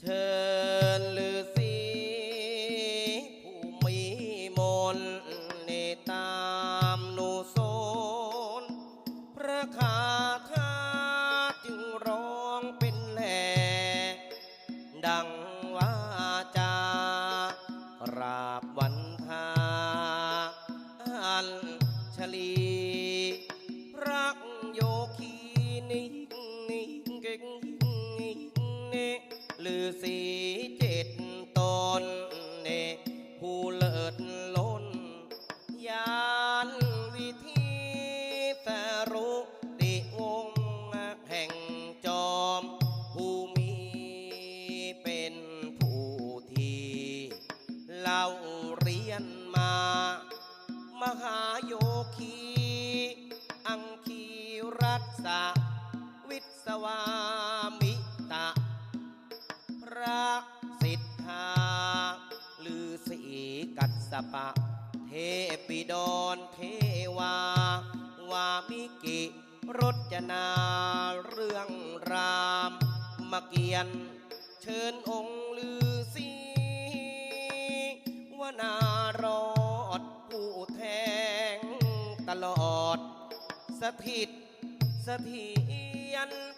เชิญฤาษีผู้มีมนต์เนตามโนโซนพระคาถาจึงร้องเป็นแหล่ดังว่าจากราบวันทาอัญชลีรักโยคีนิ่งนิ่งเก่งนิ่งเน ลือสีเจ็ดตนเนผู้เลิศล้น ยานวิธีสรุติวงแห่งจอม ผู้มีเป็นผู้ที่เล่าเรียนมา มหาโยคี อังคีรัตสวิศวามิ กัสสปะ เทปิดอนเทวา วามิกิรจนาเรื่องรามมาเกียน เชิญองค์ลือสีวนารอดผู้แทงตลอด สถิตสถียรพระพรตมุนี